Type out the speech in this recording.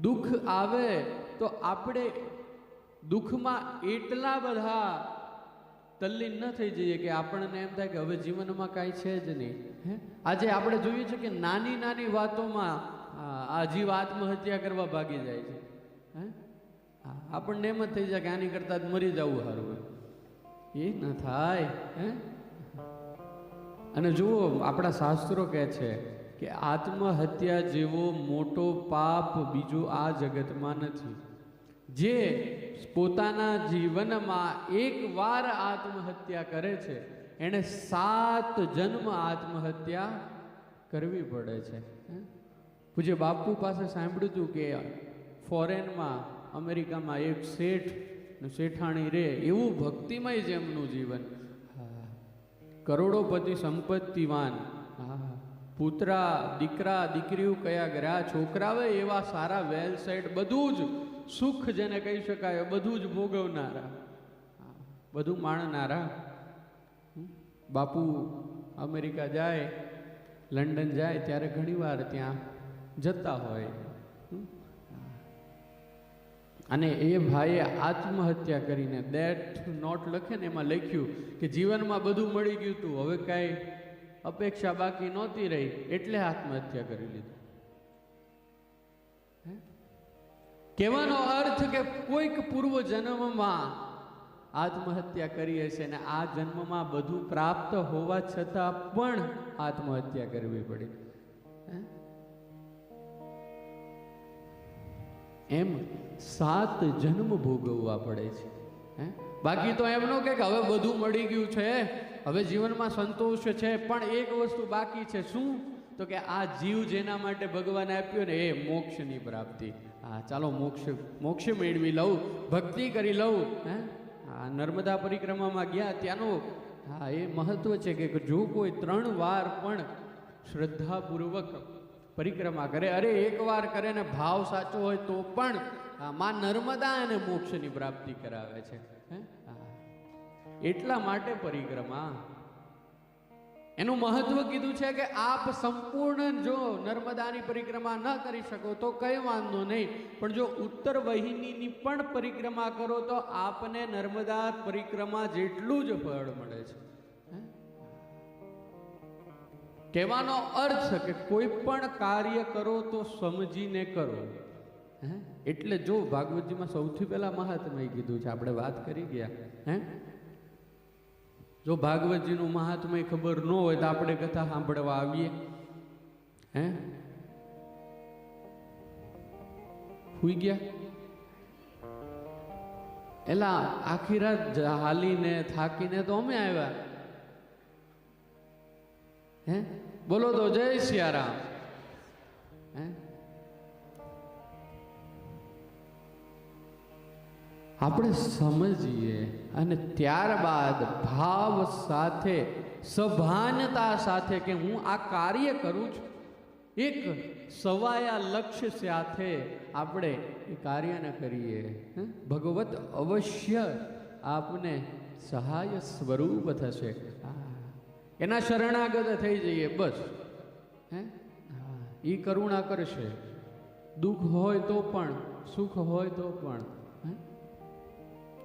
દુઃખ આવે તો આપણે દુઃખમાં એટલા બધા તલ્લીન ન થઈ જઈએ કે આપણને એમ થાય કે હવે જીવનમાં કાંઈ છે જ નહીં, હે? આજે આપણે જોઈએ છે કે નાની નાની વાતોમાં, આ જીવ આત્મહત્યા કરવા ભાગી જાય છે, હે? આપણને એમ જ થઈ જાય કે આની કરતાં મરી જવું સારું એ ન થાય, હે? અને જુઓ, આપણા શાસ્ત્રો કહે છે કે આત્મહત્યા જેવો મોટો પાપ બીજો આ જગતમાં નથી. જે પોતાના જીવનમાં એક વાર આત્મહત્યા કરે છે, એણે સાત જન્મ આત્મહત્યા કરવી પડે છે? પૂજ્ય બાપુ પાસે સાંભળ્યું હતું કે ફોરેનમાં અમેરિકામાં એક શેઠ શેઠાણી રે, એવું ભક્તિમય છે એમનું જીવન કરોડોપતિ સંપત્તિવાન. હા. પુત્રા, દીકરા, દીકરીઓ કયા ગયા છોકરાવે એવા સારા વેલ સેટ બધું જ સુખ જેને કહી શકાય, બધું જ ભોગવનારા. બધું માણનારા. બાપુ અમેરિકા જાય, લંડન જાય ત્યારે ઘણીવાર ત્યાં જતા હોય. અને એ ભાઈએ આત્મહત્યા કરીને દેટ નોટ લખે ને એમાં લખ્યું કે જીવનમાં બધું મળી ગયું હતું હવે કાંઈ અપેક્ષા બાકી નહોતી રહી, એટલે આત્મહત્યા કરી લીધી. કહેવાનો અર્થ કે કોઈક પૂર્વ જન્મમાં આત્મહત્યા કરી હશે ને આ જન્મમાં બધું પ્રાપ્ત હોવા છતાં પણ આત્મહત્યા કરવી પડી? એમ સાત જન્મ ભોગવવા પડે છે. બાકી તો એમ નો કે કે હવે બધું મળી ગયું છે. હવે જીવનમાં સંતોષ છે, પણ એક વસ્તુ બાકી છે, શું તો કે આ જીવ જેના માટે ભગવાને આપ્યો ને, એ મોક્ષની પ્રાપ્તિ હા, ચાલો મોક્ષ મોક્ષ મેળવી લઉં, ભક્તિ કરી લઉં, હે હા, નર્મદા પરિક્રમામાં ગયા ત્યાંનું, હા, એ મહત્વ છે કે જો કોઈ ત્રણ વાર પણ શ્રદ્ધાપૂર્વક પરિક્રમા કરે, અરે એકવાર કરે ને ભાવ સાચો હોય તો પણ માં નર્મદા અને મોક્ષની પ્રાપ્તિ કરાવે છે, હે? હા. એટલા માટે પરિક્રમા. એનું મહત્વ કીધું છે કે આપ સંપૂર્ણ જો નર્મદાની પરિક્રમા ન કરી શકો તો કંઈ વાંધો નહીં. પણ જો ઉત્તર વહિનીની પણ પરિક્રમા કરો તો આપને નર્મદા પરિક્રમા જેટલું જ ફળ મળે છે. કહેવાનો અર્થ કે કોઈ પણ કાર્ય કરો તો સમજીને કરો. હે? એટલે જો ભાગવતજીમાં સૌથી પહેલા મહાત્મય કીધું છે, આપણે વાત કરી ગયા. હે? જો ભાગવતજીનું મહાત્મય ખબર ન હોય તો આપણે કથા સાંભળવા આવીએ. હે? હુઈ ગયા? એલા, આખી રાત હાલીને, થાકીને તો અમે આવ્યા. હે? બોલો તો જય સિયારામ. હે? આપણે સમજીએ અને ત્યારબાદ ભાવ સાથે, સભાનતા સાથે કે હું આ કાર્ય કરું છું, એક સવાયા લક્ષ્ય સાથે આપણે એ કાર્યને કરીએ? ભગવત અવશ્ય આપને સહાય સ્વરૂપ થશે. એના શરણાગત થઈ જઈએ, બસ. હા? એ કરુણા કરશે. દુઃખ હોય તો પણ, સુખ હોય તો પણ.